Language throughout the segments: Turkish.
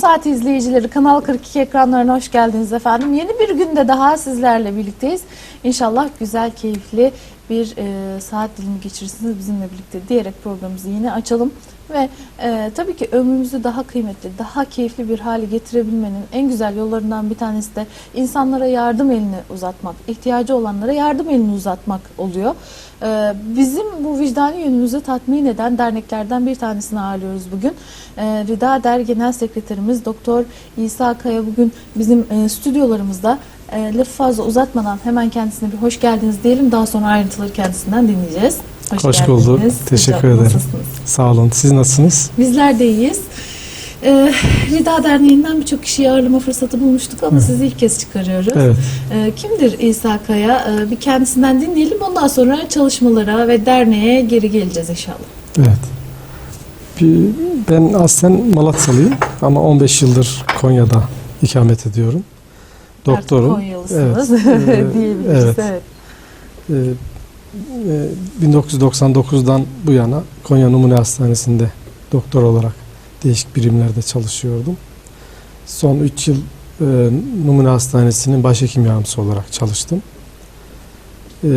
Saati izleyicileri Kanal 42 ekranlarına hoş geldiniz efendim. Yeni bir günde daha sizlerle birlikteyiz. İnşallah güzel, keyifli bir e, saat dilimi geçirirsiniz bizimle birlikte diyerek programımızı yine açalım. Ve e, tabii ki ömrümüzü daha kıymetli, daha keyifli bir hale getirebilmenin en güzel yollarından bir tanesi de insanlara yardım elini uzatmak, ihtiyacı olanlara yardım elini uzatmak oluyor. E, bizim bu vicdani yönümüzü tatmin eden derneklerden bir tanesini ağırlıyoruz bugün. E, Rida Der Genel Sekreterimiz Doktor İsa Kaya bugün bizim e, stüdyolarımızda. E, lafı fazla uzatmadan hemen kendisine bir hoş geldiniz diyelim. Daha sonra ayrıntıları kendisinden dinleyeceğiz. Hoş bulduk. Teşekkür Hocam, ederim. nasılsınız? Sağ olun. Siz nasılsınız? Bizler de iyiyiz. Ee, Rida Derneği'nden birçok kişiyi ağırlama fırsatı bulmuştuk ama sizi ilk kez çıkarıyoruz. Evet. Ee, kimdir İsa Kaya? Ee, bir kendisinden dinleyelim. Ondan sonra çalışmalara ve derneğe geri geleceğiz inşallah. Evet. Bir- Ben aslen Malatyalıyım ama 15 yıldır Konya'da ikamet ediyorum. Doktorum. Artık Konyalısınız Evet. Diyebiliriz. evet. Evet. Ee, e, 1999'dan bu yana Konya Numune Hastanesi'nde doktor olarak değişik birimlerde çalışıyordum. Son 3 yıl e, Numune Hastanesi'nin başhekim yardımcısı olarak çalıştım. E,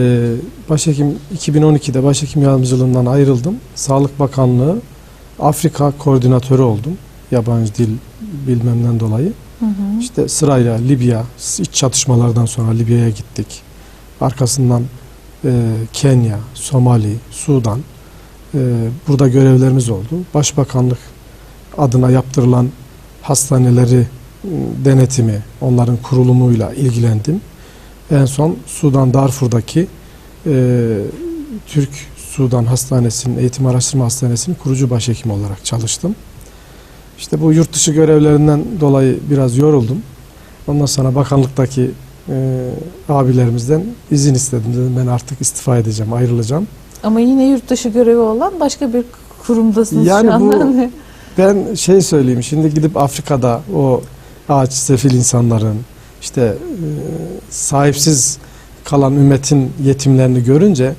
başhekim 2012'de başhekim yardımcılığından ayrıldım. Sağlık Bakanlığı Afrika koordinatörü oldum. Yabancı dil bilmemden dolayı. Hı hı. İşte sırayla Libya, iç çatışmalardan sonra Libya'ya gittik. Arkasından e, Kenya, Somali, Sudan. E, burada görevlerimiz oldu. Başbakanlık adına yaptırılan hastaneleri e, denetimi, onların kurulumuyla ilgilendim. En son Sudan Darfur'daki e, Türk Sudan Hastanesi'nin, Eğitim Araştırma Hastanesi'nin kurucu başhekim olarak çalıştım. İşte bu yurt dışı görevlerinden dolayı biraz yoruldum. Ondan sonra bakanlıktaki e, abilerimizden izin istedim. Dedim ben artık istifa edeceğim, ayrılacağım. Ama yine yurt dışı görevi olan başka bir kurumdasınız Yani şu bu- anda. Ben şey söyleyeyim, şimdi gidip Afrika'da o ağaç sefil insanların, işte e, sahipsiz kalan ümmetin yetimlerini görünce e,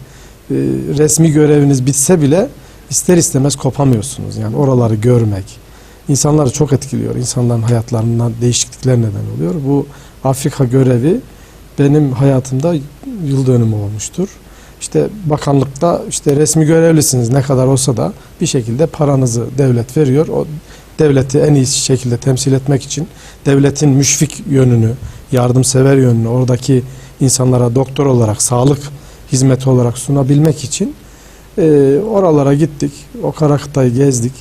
resmi göreviniz bitse bile ister istemez kopamıyorsunuz. Yani oraları görmek insanları çok etkiliyor. İnsanların hayatlarından değişiklikler neden oluyor. Bu Afrika görevi benim hayatımda yıl dönümü olmuştur. İşte bakanlıkta işte resmi görevlisiniz ne kadar olsa da bir şekilde paranızı devlet veriyor. O devleti en iyi şekilde temsil etmek için devletin müşfik yönünü, yardımsever yönünü oradaki insanlara doktor olarak, sağlık hizmeti olarak sunabilmek için e, oralara gittik. O Karakıtay'ı gezdik.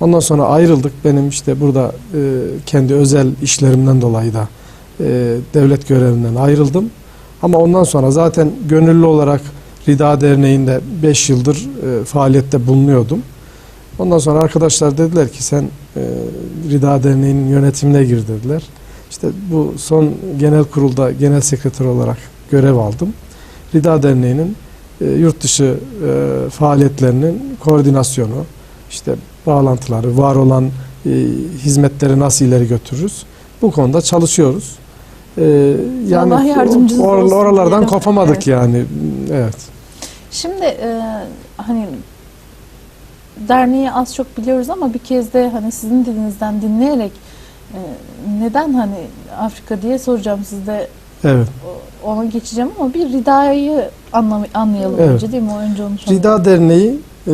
Ondan sonra ayrıldık. Benim işte burada e, kendi özel işlerimden dolayı da e, devlet görevinden ayrıldım. Ama ondan sonra zaten gönüllü olarak Rida Derneği'nde 5 yıldır e, faaliyette bulunuyordum. Ondan sonra arkadaşlar dediler ki sen e, Rida Derneği'nin yönetimine gir dediler. İşte bu son genel kurulda genel sekreter olarak görev aldım. Rida Derneği'nin e, yurt dışı faaliyetlerinin koordinasyonu, işte bağlantıları, var olan hizmetleri nasıl ileri götürürüz? Bu konuda çalışıyoruz. E, yani Allah yardımcınız or- olsun oralardan diyelim. kopamadık Evet. yani. Evet. Şimdi e, hani derneği az çok biliyoruz ama bir kez de hani sizin dilinizden dinleyerek e, neden hani Afrika diye soracağım sizde Evet. ona geçeceğim ama bir Rida'yı anlayalım Evet. önce değil mi? O önce onu soralım. Rida Derneği e,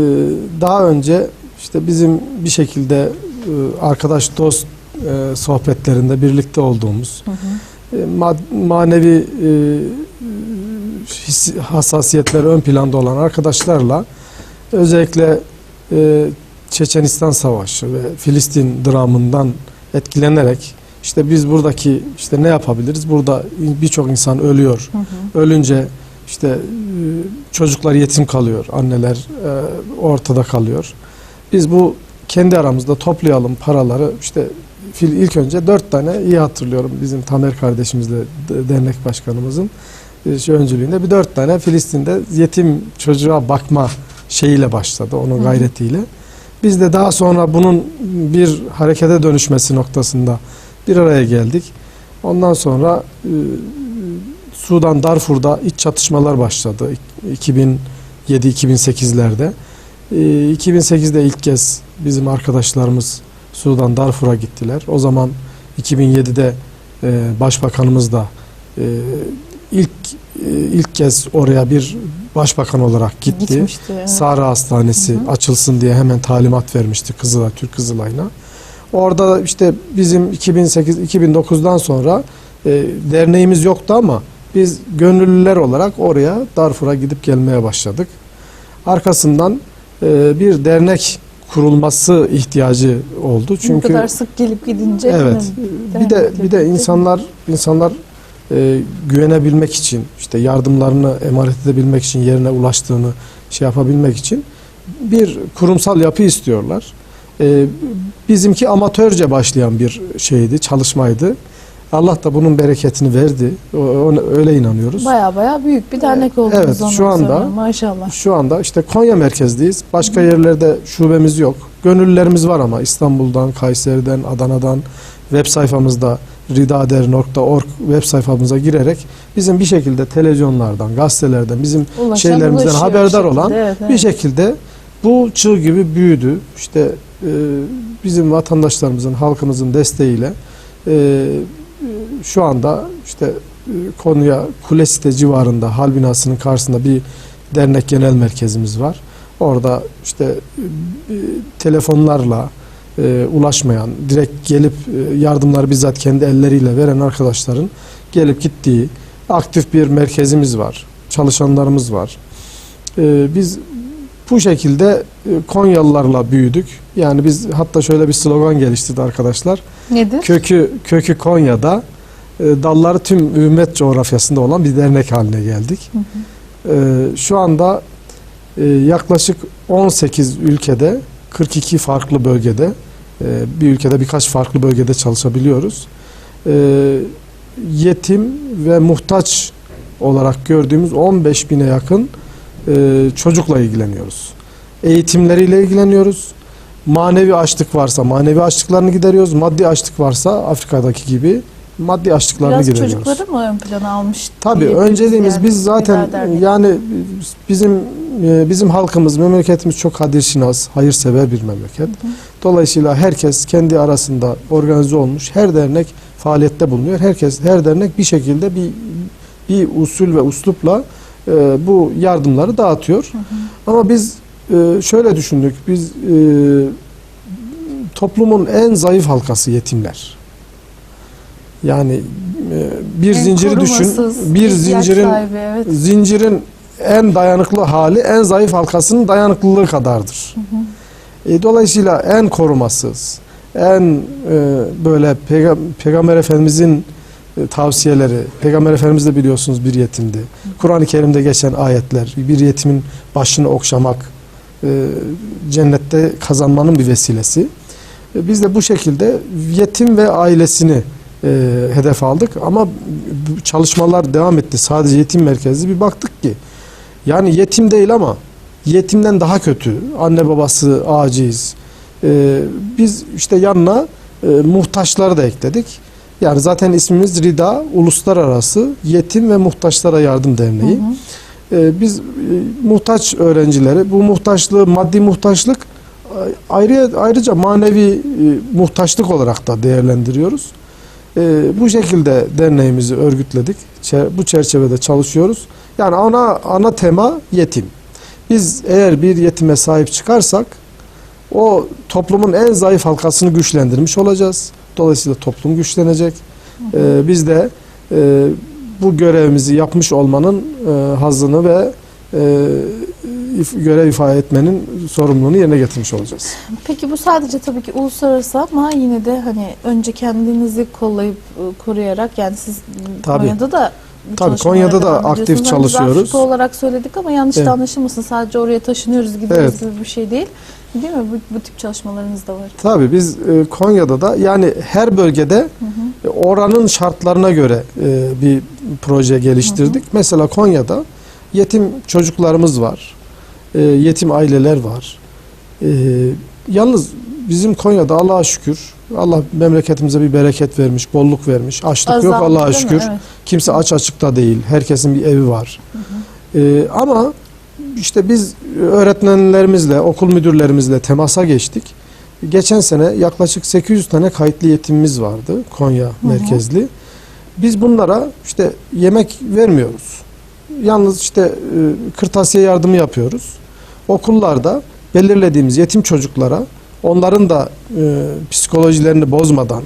daha önce işte bizim bir şekilde e, arkadaş dost e, sohbetlerinde birlikte olduğumuz Hı hı. E, manevi e, hassasiyetleri ön planda olan arkadaşlarla özellikle e, Çeçenistan Savaşı ve Filistin dramından etkilenerek işte biz buradaki işte ne yapabiliriz? Burada birçok insan ölüyor. Hı hı. Ölünce işte çocuklar yetim kalıyor, anneler ortada kalıyor. Biz bu kendi aramızda toplayalım paraları. İşte fil ilk önce dört tane iyi hatırlıyorum bizim Tamer kardeşimizle de- dernek başkanımızın e, öncülüğünde bir dört tane Filistin'de yetim çocuğa bakma şeyiyle başladı onun gayretiyle. Biz de daha sonra bunun bir harekete dönüşmesi noktasında bir araya geldik. Ondan sonra e, Sudan Darfur'da iç çatışmalar başladı 2007-2008'lerde. E, 2008'de ilk kez bizim arkadaşlarımız Sudan Darfur'a gittiler. O zaman 2007'de e, başbakanımız da e, ilk e, ilk kez oraya bir başbakan olarak gitti. Gitmişti. evet. Sahra Hastanesi Hı hı. açılsın diye hemen talimat vermişti Kızılay, Türk Kızılay'ına. Orada da işte bizim 2008-2009'dan sonra e, derneğimiz yoktu ama biz gönüllüler olarak oraya Darfur'a gidip gelmeye başladık. Arkasından e, bir dernek kurulması ihtiyacı oldu. Bu Çünkü kadar sık gelip gidince Evet. bir de bir de insanlar insanlar e, güvenebilmek için işte yardımlarını emanet edebilmek için yerine ulaştığını şey yapabilmek için bir kurumsal yapı istiyorlar. E, bizimki amatörce başlayan bir şeydi, çalışmaydı. Allah da bunun bereketini verdi. Ona- öyle inanıyoruz. Baya baya büyük bir dernek oldunuz Evet, şu anda- sonra. Maşallah. Şu anda işte Konya merkezdeyiz. Başka yerlerde şubemiz yok. Gönüllülerimiz var ama İstanbul'dan, Kayseri'den, Adana'dan web sayfamızda ridader.org web sayfamıza girerek bizim bir şekilde televizyonlardan, gazetelerden, bizim Ulaşan şeylerimizden haberdar bir olan evet, evet. bir şekilde bu çığ gibi büyüdü. İşte e, bizim vatandaşlarımızın, halkımızın desteğiyle e, şu anda işte e, Konya Kulesite civarında hal binasının karşısında bir dernek genel merkezimiz var. Orada işte e, telefonlarla e, ulaşmayan, direkt gelip yardımları bizzat kendi elleriyle veren arkadaşların gelip gittiği aktif bir merkezimiz var. Çalışanlarımız var. E, biz bu şekilde Konyalılarla büyüdük. Yani biz hatta şöyle bir slogan geliştirdi arkadaşlar. Nedir? Kökü kökü Konya'da, dalları tüm ümmet coğrafyasında olan bir dernek haline geldik. Hı hı. E, şu anda e, yaklaşık 18 ülkede, 42 farklı bölgede, e, bir ülkede birkaç farklı bölgede çalışabiliyoruz. E, yetim ve muhtaç olarak gördüğümüz 15 bine yakın e, çocukla ilgileniyoruz. Eğitimleriyle ilgileniyoruz. Manevi açlık varsa manevi açlıklarını gideriyoruz. Maddi açlık varsa Afrika'daki gibi maddi açlıklarını Biraz gideriyoruz. çocukları mı ön plana almış? Tabii önceliğimiz yani, biz zaten yani bizim e, bizim halkımız, memleketimiz çok kadirşinas, hayırsever bir memleket. Dolayısıyla herkes kendi arasında organize olmuş. Her dernek faaliyette bulunuyor. Herkes her dernek bir şekilde bir bir usul ve uslupla e, bu yardımları dağıtıyor. Hı hı. Ama biz e, şöyle düşündük. Biz e, toplumun en zayıf halkası yetimler. Yani e, bir En zinciri düşün. Bir zincirin sahibi, evet. zincirin en dayanıklı hali en zayıf halkasının dayanıklılığı kadardır. Hı hı. E, dolayısıyla en korumasız, en e, böyle peyga- Peygamber Efendimizin e, tavsiyeleri, Peygamber Efendimiz de biliyorsunuz bir yetimdi. Kur'an-ı Kerim'de geçen ayetler, bir yetimin başını okşamak, e, cennette kazanmanın bir vesilesi. E, biz de bu şekilde yetim ve ailesini e, hedef aldık ama çalışmalar devam etti. Sadece yetim merkezli bir baktık ki yani yetim değil ama yetimden daha kötü. Anne babası aciz. E, biz işte yanına e, muhtaçları da ekledik. Yani zaten ismimiz RIDA Uluslararası Yetim ve Muhtaçlara Yardım Derneği. Hı hı. E, biz e, muhtaç öğrencileri bu muhtaçlığı maddi muhtaçlık e, ayrı ayrıca manevi e, muhtaçlık olarak da değerlendiriyoruz. E, bu şekilde derneğimizi örgütledik. Bu çerçevede çalışıyoruz. Yani ana ana tema yetim. Biz eğer bir yetime sahip çıkarsak o toplumun en zayıf halkasını güçlendirmiş olacağız. Dolayısıyla toplum güçlenecek. E, biz de e, bu görevimizi yapmış olmanın e, hazzını ve e, görev ifade etmenin sorumluluğunu yerine getirmiş olacağız. Peki bu sadece tabii ki uluslararası ama yine de hani önce kendinizi kollayıp e, koruyarak yani siz Tabii. Konya'da da Tabii, Konya'da da aktif. Hani çalışıyoruz. Afrika olarak söyledik ama yanlış Evet. da anlaşılmasın. Sadece oraya taşınıyoruz gidiyoruz Evet. gibi bir şey değil. Değil mi? Bu, bu tip çalışmalarınız da var. Tabii biz e, Konya'da da yani her bölgede Hı hı. e, oranın şartlarına göre e, bir proje geliştirdik. Mesela Konya'da yetim çocuklarımız var. E, yetim aileler var. E, yalnız bizim Konya'da Allah'a şükür Allah memleketimize bir bereket vermiş, bolluk vermiş. Açlık yok Azaldı, Allah'a şükür. Evet. Kimse aç açıkta değil. Herkesin bir evi var. Ee, ama işte biz öğretmenlerimizle, okul müdürlerimizle temasa geçtik. geçen sene yaklaşık 800 tane kayıtlı yetimimiz vardı Konya hı. merkezli. Biz bunlara işte yemek vermiyoruz. Yalnız işte e, kırtasiye yardımı yapıyoruz. Okullarda belirlediğimiz yetim çocuklara onların da e, psikolojilerini bozmadan,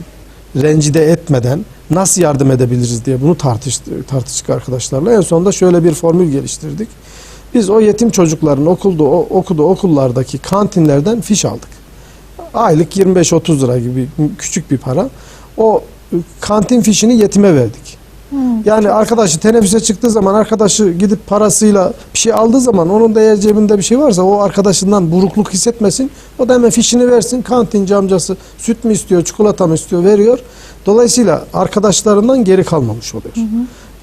rencide etmeden nasıl yardım edebiliriz diye bunu tartıştık, tartıştık arkadaşlarla. En sonunda şöyle bir formül geliştirdik. Biz o yetim çocukların okulda o, okuduğu okullardaki kantinlerden fiş aldık. Aylık 25-30 lira gibi küçük bir para. O e, kantin fişini yetime verdik. Hı, Yani arkadaşı teneffüse çıktığı zaman arkadaşı gidip parasıyla bir şey aldığı zaman onun da eğer cebinde bir şey varsa o arkadaşından burukluk hissetmesin. O da hemen fişini versin. Kantinci amcası süt mü istiyor, çikolata mı istiyor veriyor. Dolayısıyla arkadaşlarından geri kalmamış oluyor.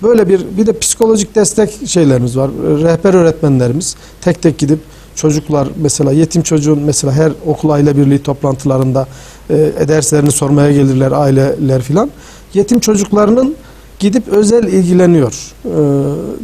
Böyle bir bir de psikolojik destek şeylerimiz var. Rehber öğretmenlerimiz tek tek gidip çocuklar mesela yetim çocuğun mesela her okul aile birliği toplantılarında e, derslerini sormaya gelirler aileler filan. Yetim çocuklarının gidip özel ilgileniyor. E,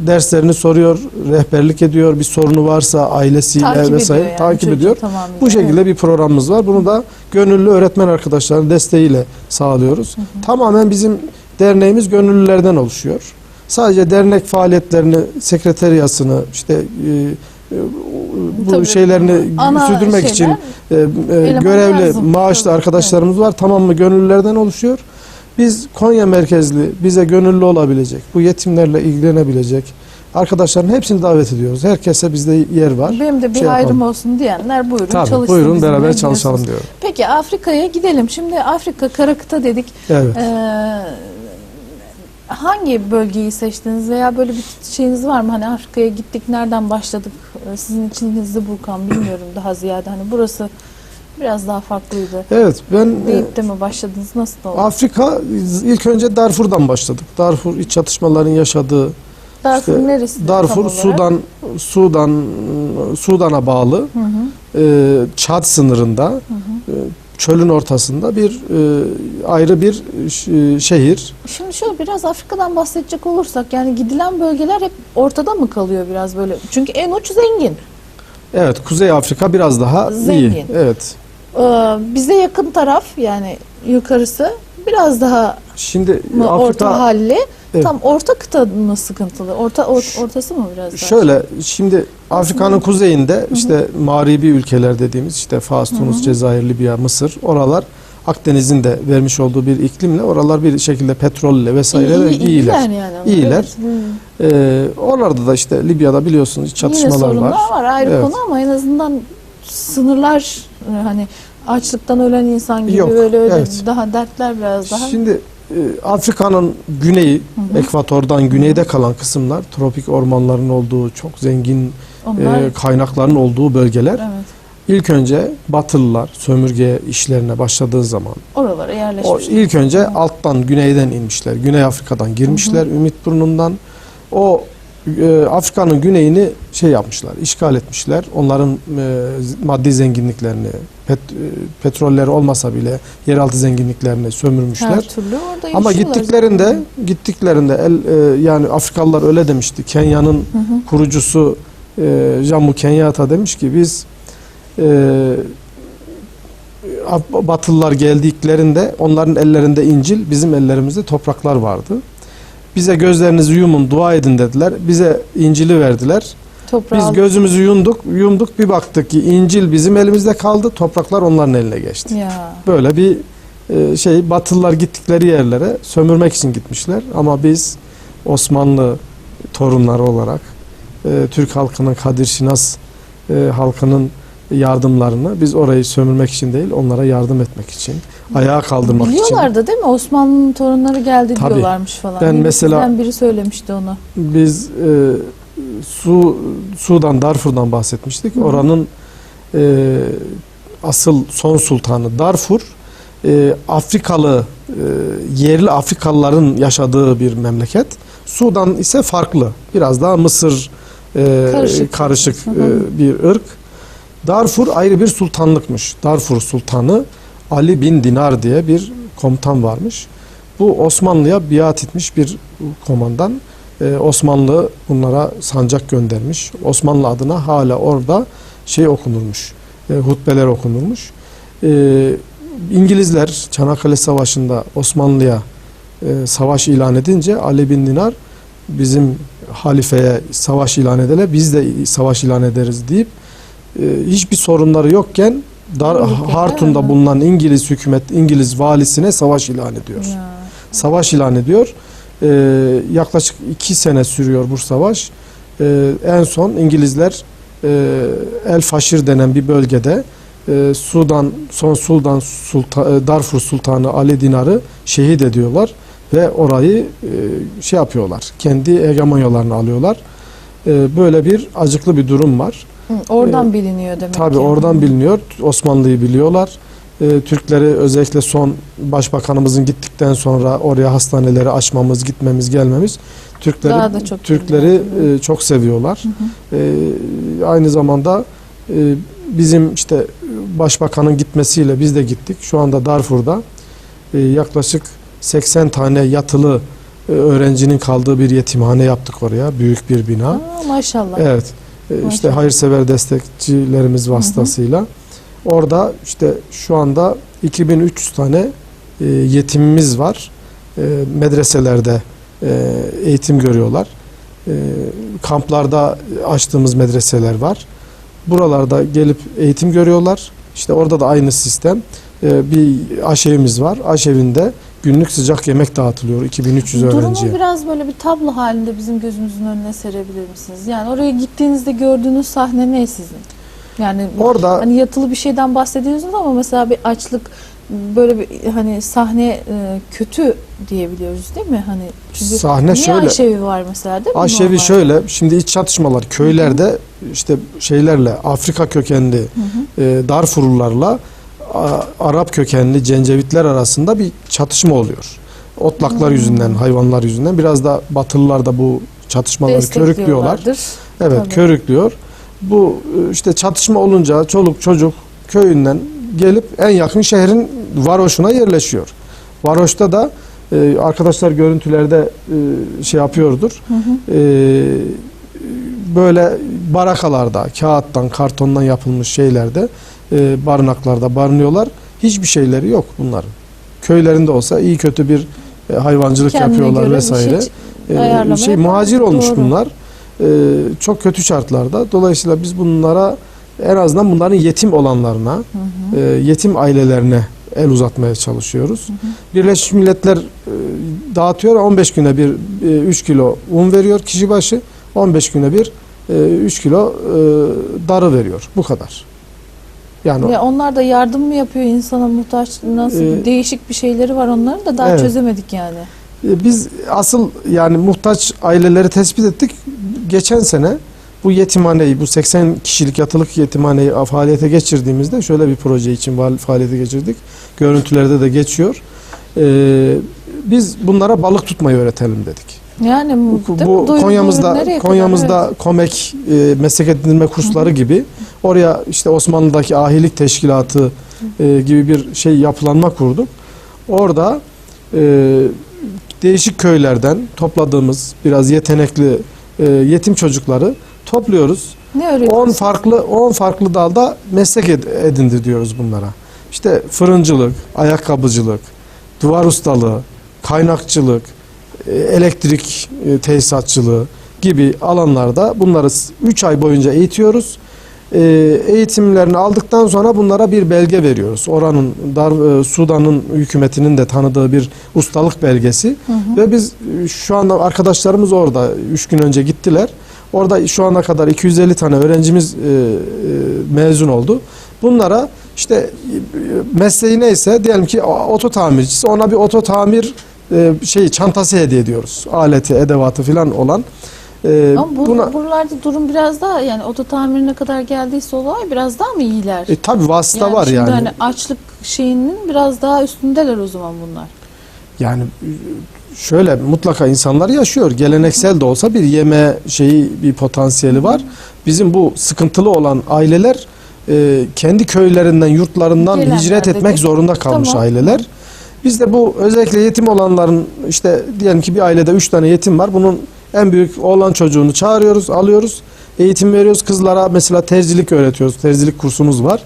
derslerini soruyor, rehberlik ediyor. Bir sorunu varsa ailesiyle Takip vesaire ediyor yani takip ediyor. tamamıyla. Bu şekilde bir programımız var. Bunu da gönüllü öğretmen arkadaşların desteğiyle sağlıyoruz. Tamamen bizim derneğimiz gönüllülerden oluşuyor. Sadece dernek faaliyetlerini, sekreteriyasını, işte e, e, bu Tabii, şeylerini ana sürdürmek için şeyler, e, e, eleman görevli, lazım. maaşlı arkadaşlarımız var. Tamamı gönüllülerden oluşuyor. Biz Konya merkezli, bize gönüllü olabilecek, bu yetimlerle ilgilenebilecek arkadaşların hepsini davet ediyoruz. Herkese bizde yer var. Benim de bir Şey hayrım yapalım. olsun diyenler buyurun Tabii, çalışsın. buyurun beraber çalışalım diyorum. Peki Afrika'ya gidelim. Şimdi Afrika kara kıta dedik. Evet. Ee, hangi bölgeyi seçtiniz veya böyle bir şeyiniz var mı? Hani Afrika'ya gittik nereden başladık? Ee, Sizin içinizde Burkan bilmiyorum daha ziyade. Hani burası biraz daha farklıydı. Evet, ben e, Deyip de mi başladınız? Nasıl oldu? Afrika ilk önce Darfur'dan başladık. Darfur iç çatışmaların yaşadığı Darfur işte neresi? Darfur? Sudan Sudan Sudan'a bağlı Hı hı, e, Çad sınırında hı hı. e, çölün ortasında bir e, ayrı bir ş- şehir. Şimdi şöyle biraz Afrika'dan bahsedecek olursak yani gidilen bölgeler hep ortada mı kalıyor biraz böyle? Çünkü en uç zengin. Evet, Kuzey Afrika biraz daha Zengin. iyi. Evet. Ee, bize yakın taraf yani yukarısı biraz daha Şimdi mı orta Afrika halli. Evet. Tam orta kıta mı sıkıntılı? Orta or- ortası mı biraz daha? şöyle şimdi Afrika'nın kuzeyinde işte mağribi ülkeler dediğimiz işte Fas, Tunus, Cezayir, Libya, Mısır oralar Akdeniz'in de vermiş olduğu bir iklimle oralar bir şekilde petrolle vesaire İyi- iyi- iyiler. yani. İyiler. Evet. Hı. Ee, oralarda da işte Libya'da biliyorsunuz iç Yine çatışmalar sorunlar var. var, ayrı Evet. konu ama en azından sınırlar hani açlıktan ölen insan gibi Yok, böyle öyle evet. daha dertler biraz daha. Şimdi e, Afrika'nın güneyi, hı. ekvatordan güneyde kalan kısımlar, tropik ormanların olduğu, çok zengin Onlar e, kaynakların olduğu bölgeler. evet İlk önce Batılılar sömürge işlerine başladığı zaman oralara o yerleşmiş. ilk önce alttan güneyden inmişler. Güney Afrika'dan girmişler Ümit Burnu'ndan. O e, Afrika'nın güneyini şey yapmışlar, işgal etmişler. Onların e, maddi zenginliklerini, pet, e, petrolleri olmasa bile yeraltı zenginliklerini sömürmüşler. Her türlü orada Ama gittiklerinde zaten. gittiklerinde el, e, yani Afrikalılar öyle demişti. Kenya'nın kurucusu e, Jammu Kenyatta demiş ki biz e, Batılılar geldiklerinde onların ellerinde İncil, bizim ellerimizde topraklar vardı. Bize gözlerinizi yumun, dua edin dediler. Bize İncil'i verdiler. Toprağı Biz gözümüzü yumduk, yumduk bir baktık ki İncil bizim elimizde kaldı, topraklar onların eline geçti. ya Böyle bir e, şey Batılılar gittikleri yerlere sömürmek için gitmişler ama biz Osmanlı torunları olarak e, Türk halkının Kadir Şinas e, halkının yardımlarını biz orayı sömürmek için değil onlara yardım etmek için ayağa kaldırmak için Biliyorlardı değil mi? Osmanlı'nın torunları geldi Tabii. diyorlarmış falan. Ben mesela- biri söylemişti onu. biz e, Su Sudan Darfur'dan bahsetmiştik. Hı. Oranın e, asıl son sultanı Darfur e, Afrikalı e, yerli Afrikalıların yaşadığı bir memleket. Sudan ise farklı. Biraz daha Mısır e, Karışık. karışık, e, bir ırk. Darfur ayrı bir sultanlıkmış. Darfur sultanı Ali bin Dinar diye bir komutan varmış. Bu Osmanlı'ya biat etmiş bir komandan. Ee, Osmanlı bunlara sancak göndermiş. Osmanlı adına hala orada şey okunurmuş. E, hutbeler okunurmuş. Ee, İngilizler Çanakkale Savaşı'nda Osmanlı'ya e, savaş ilan edince Ali bin Dinar bizim halifeye savaş ilan edele biz de savaş ilan ederiz deyip e, hiçbir sorunları yokken Dar Birlikte, Hartun'da bulunan İngiliz hükümet İngiliz valisine savaş ilan ediyor. Ya. Savaş ilan ediyor. Ee, yaklaşık iki sene sürüyor bu savaş. Ee, en son İngilizler e, El Faşir denen bir bölgede e, Sudan son Sultan Sultan e, Darfur Sultanı Ali Dinar'ı şehit ediyorlar ve orayı e, şey yapıyorlar. Kendi hegemonyalarını alıyorlar. E, böyle bir acıklı bir durum var. Hı, Oradan biliniyor demek Tabii ki. oradan biliniyor. Osmanlı'yı biliyorlar. Ee, Türkleri özellikle son başbakanımızın gittikten sonra oraya hastaneleri açmamız, gitmemiz, gelmemiz Türkleri Daha da çok Türkleri e, çok seviyorlar. Hı hı. Ee, aynı zamanda e, bizim işte başbakanın gitmesiyle biz de gittik. Şu anda Darfur'da e, yaklaşık 80 tane yatılı e, öğrencinin kaldığı bir yetimhane yaptık oraya. Büyük bir bina. Aa, maşallah. Evet. İşte Maşallah. hayırsever destekçilerimiz vasıtasıyla orada işte şu anda 2300 tane e, yetimimiz var. E, medreselerde e, eğitim görüyorlar. E, kamplarda açtığımız medreseler var. Buralarda gelip eğitim görüyorlar. İşte orada da aynı sistem. E, bir aşevimiz var. Aşevinde günlük sıcak yemek dağıtılıyor 2300 Durumu öğrenciye. biraz böyle bir tablo halinde bizim gözümüzün önüne serebilir misiniz? Yani oraya gittiğinizde gördüğünüz sahne ne sizin? Yani Orada hani yatılı bir şeyden bahsediyorsunuz ama mesela bir açlık böyle bir hani sahne e, kötü diyebiliyoruz değil mi? Hani çünkü sahne niye şöyle. aşevi var mesela değil mi? Aşevi normal? şöyle, şimdi iç çatışmalar köylerde işte şeylerle Afrika kökenli Hı hı. e, Darfurlularla Arap kökenli Cencevitler arasında bir çatışma oluyor. Otlaklar Hmm. yüzünden, hayvanlar yüzünden biraz da Batılılar da bu çatışmaları körüklüyorlar. Evet, Tabii. körüklüyor. Bu e, işte çatışma olunca çoluk çocuk köyünden gelip en yakın şehrin varoşuna yerleşiyor. Varoşta da e, arkadaşlar görüntülerde e, şey yapıyordur. Hı hı. E, böyle barakalarda, kağıttan, kartondan yapılmış şeylerde, e, barınaklarda barınıyorlar. Hiçbir şeyleri yok bunların. Köylerinde olsa iyi kötü bir e, hayvancılık Kendine yapıyorlar vesaire. şey E, şey muhacir olmuş Doğru. bunlar. E, çok kötü şartlarda. Dolayısıyla biz bunlara en azından bunların yetim olanlarına, Hı hı. e, yetim ailelerine el uzatmaya çalışıyoruz. Hı hı. Birleşmiş Milletler e, dağıtıyor 15 güne bir 3 kilo un veriyor kişi başı 15 güne bir 3 kilo e, darı veriyor bu kadar. Yani Ya onlar da yardım mı yapıyor insana muhtaç nasıl Ee, değişik bir şeyleri var onların da daha evet. çözemedik yani. e, biz asıl yani muhtaç aileleri tespit ettik. Geçen sene bu yetimhaneyi bu 80 kişilik yatılık yetimhaneyi faaliyete geçirdiğimizde şöyle bir proje için faaliyete geçirdik. Görüntülerde de geçiyor. E, biz bunlara balık tutmayı öğretelim dedik. Yani Bu, mi? Konya'mızda kadar? Konya'mızda Evet. Komek e, meslek edindirme kursları gibi oraya işte Osmanlı'daki ahilik teşkilatı e, gibi bir şey yapılanma kurduk. Orada e, değişik köylerden topladığımız biraz yetenekli e, yetim çocukları topluyoruz. ne 10 öğretiyorsunuz? farklı 10 farklı dalda meslek ed- edindi diyoruz bunlara. İşte fırıncılık, ayakkabıcılık, duvar ustalığı, kaynakçılık, elektrik e, tesisatçılığı gibi alanlarda bunları 3 ay boyunca eğitiyoruz. E, Eğitimlerini aldıktan sonra bunlara bir belge veriyoruz. Oranın Dar, e, Sudan'ın hükümetinin de tanıdığı bir ustalık belgesi. Hı hı. Ve biz e, şu anda arkadaşlarımız orada 3 gün önce gittiler. Orada şu ana kadar 250 tane öğrencimiz e, e, mezun oldu. Bunlara işte e, mesleği neyse diyelim ki oto tamircisi ona bir oto tamir e, şey çantası hediye ediyoruz. Aleti, edevatı falan olan. E, Ama bu, buna buralarda durum biraz daha yani oto tamirine kadar geldiyse olay biraz daha mı iyiler? e, tabi vasıta yani var yani. hani açlık şeyinin biraz daha üstündeler o zaman bunlar. Yani e, şöyle mutlaka insanlar yaşıyor. Geleneksel de olsa bir yeme şeyi bir potansiyeli var. Bizim bu sıkıntılı olan aileler e, kendi köylerinden, yurtlarından Gelenler hicret etmek zorunda kalmış Tamam. aileler. Biz de bu özellikle yetim olanların işte diyelim ki bir ailede üç tane yetim var. Bunun en büyük oğlan çocuğunu çağırıyoruz, alıyoruz. Eğitim veriyoruz. Kızlara mesela terzilik öğretiyoruz. Terzilik kursumuz var.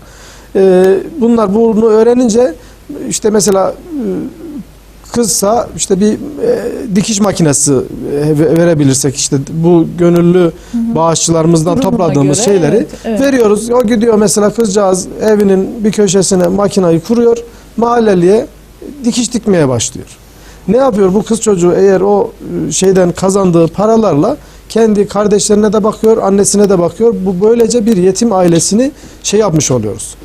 e, bunlar bunu öğrenince işte mesela e, kızsa işte bir e, dikiş makinesi e, ve- verebilirsek işte bu gönüllü bağışçılarımızdan Durumuna topladığımız göre, şeyleri evet, evet. veriyoruz. O gidiyor mesela kızcağız evinin bir köşesine makinayı kuruyor. Mahalleliye dikiş dikmeye başlıyor. Ne yapıyor bu kız çocuğu eğer o e, şeyden kazandığı paralarla kendi kardeşlerine de bakıyor, annesine de bakıyor. Bu böylece bir yetim ailesini şey yapmış oluyoruz.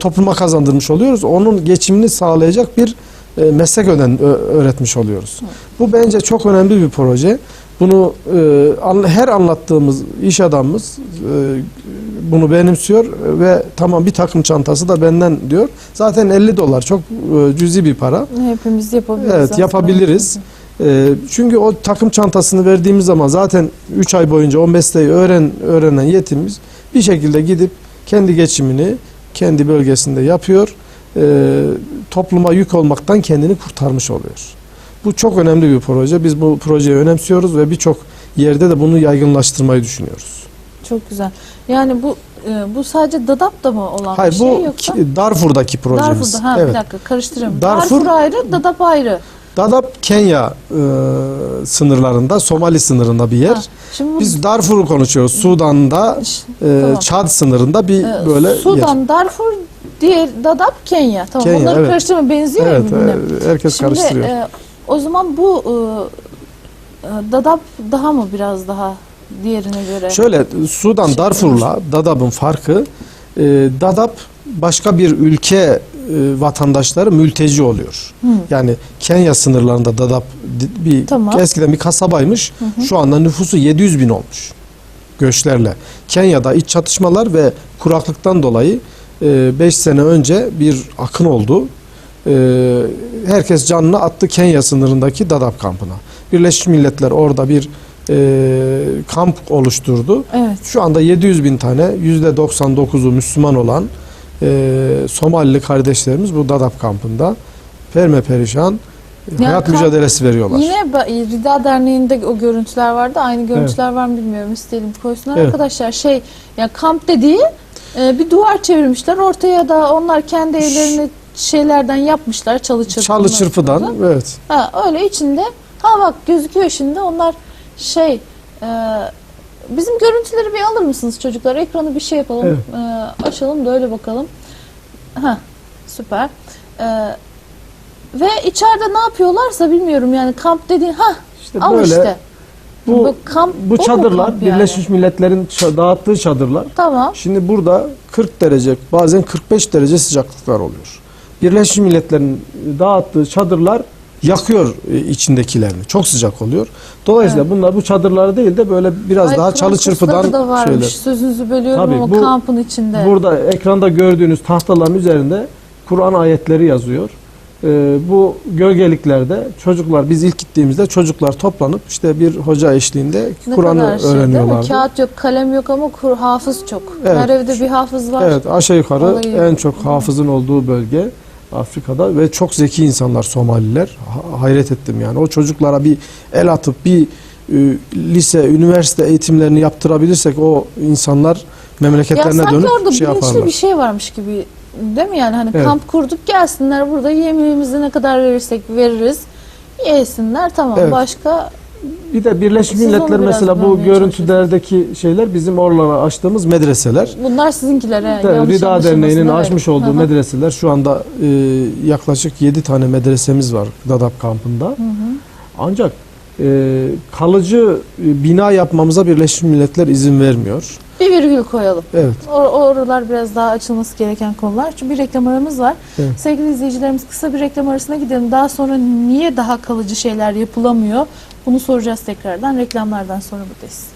Topluma kazandırmış oluyoruz. Onun geçimini sağlayacak bir e, meslek öden, öğretmiş oluyoruz. Bu bence çok önemli bir proje. Bunu e, her anlattığımız iş adamımız bunu benimsiyor ve tamam bir takım çantası da benden diyor. Zaten 50 dolar çok e, cüzi bir para. Hepimiz yapabiliriz. Evet, aslında. yapabiliriz. E, çünkü o takım çantasını verdiğimiz zaman zaten 3 ay boyunca o mesleği öğren öğrenen yetimimiz bir şekilde gidip kendi geçimini kendi bölgesinde yapıyor. E, topluma yük olmaktan kendini kurtarmış oluyor. Bu çok önemli bir proje. Biz bu projeyi önemsiyoruz ve birçok yerde de bunu yaygınlaştırmayı düşünüyoruz. Çok güzel. Yani bu e, bu sadece Dadap'ta mı olan Hayır bir şey bu yoksa? ki- Darfur'daki projemiz. Darfur'da. Ha evet. bir dakika karıştırıyorum. Darfur- Darfur, ayrı, Dadap ayrı. Dadaab Kenya e, sınırlarında, Somali sınırında bir yer. Ha, Şimdi bu Biz Darfur'u konuşuyoruz. Sudan'da, e, tamam. Çad sınırında bir e, böyle yer. Sudan, Darfur, diğer Dadap, Kenya. Tamam. Kenya, Onları evet. karıştırma benziyor Evet, ya birbirine. e, herkes Şimdi karıştırıyor. e, o zaman bu e, Dadap daha mı biraz daha diğerine göre? Şöyle Sudan Şey, Darfur'la Dadaab'ın farkı e, Dadaab başka bir ülke e, vatandaşları mülteci oluyor. Hı. Yani Kenya sınırlarında Dadaab di- bir Tamam. eskiden bir kasabaymış. Şu anda nüfusu 700 bin olmuş göçlerle. Kenya'da iç çatışmalar ve kuraklıktan dolayı 5 sene önce bir akın oldu. E, herkes canını attı Kenya sınırındaki Dadaab kampına. Birleşmiş Milletler orada bir e, kamp oluşturdu. Evet. Şu anda 700 bin tane %99'u Müslüman olan e, Somalili kardeşlerimiz bu Dadaab kampında perme perişan e, Ya hayat kamp- mücadelesi veriyorlar. Yine ba- Rida Derneği'nde o görüntüler vardı. Aynı görüntüler var mı bilmiyorum. İsteyelim koysunlar. Evet. Arkadaşlar şey ya kamp dediği e, bir duvar çevirmişler. Ortaya da onlar kendi evlerini şeylerden yapmışlar. Çalı çırpıdan. Çalı çırpıdan evet. Ha, öyle içinde. Ha bak gözüküyor şimdi. Onlar şey e, bizim görüntüleri bir alır mısınız çocuklar? Ekranı bir şey yapalım. Evet. E, açalım da öyle bakalım. Ha süper. E, ve içeride ne yapıyorlarsa bilmiyorum yani kamp dediğin ha İşte al böyle işte. bu Bu kamp bu çadırlar kamp yani? Birleşmiş Milletler'in dağıttığı çadırlar. Tamam. Şimdi burada 40 derece bazen 45 derece sıcaklıklar oluyor. Birleşmiş Milletler'in dağıttığı çadırlar yakıyor e, içindekilerini. Çok sıcak oluyor. Dolayısıyla bunlar bu çadırları değil de böyle biraz Ay, daha çalı çırpıdan da varmış. şeyler. Sözünüzü bölüyorum Tabii, ama bu- kampın içinde. Burada ekranda gördüğünüz tahtaların üzerinde Kur'an ayetleri yazıyor. Ee, bu gölgeliklerde çocuklar biz ilk gittiğimizde çocuklar toplanıp işte bir hoca eşliğinde Kur'an'ı şey öğreniyorlardı. Kağıt yok, kalem yok ama kur, hafız çok. Evet. Her evde bir hafız var. Evet aşağı yukarı Olayı- en çok hafızın olduğu bölge Afrika'da ve çok zeki insanlar Somaliler. Ha- hayret ettim yani. O çocuklara bir el atıp bir e, lise, üniversite eğitimlerini yaptırabilirsek o insanlar Ya memleketlerine sanki dönüp orada şey yaparlar. bir şey varmış gibi değil mi yani hani Evet. kamp kurduk gelsinler burada yemeğimizi ne kadar verirsek veririz yesinler tamam Evet. başka Bir de Birleşmiş Siz Milletler mesela bu görüntülerdeki şeyler bizim oralara açtığımız medreseler. bunlar sizinkiler he, De, yanlış Rida Derneği'nin açmış olduğu hı. medreseler şu anda e, yaklaşık 7 tane medresemiz var Dadaab kampında. Hı hı. Ancak e, kalıcı e, bina yapmamıza Birleşmiş Milletler izin vermiyor. bir virgül koyalım Evet. Or- oralar biraz daha açılması gereken konular çünkü bir reklam aramız var Evet. sevgili izleyicilerimiz kısa bir reklam arasına gidelim daha sonra niye daha kalıcı şeyler yapılamıyor bunu soracağız tekrardan. Reklamlardan sonra buradayız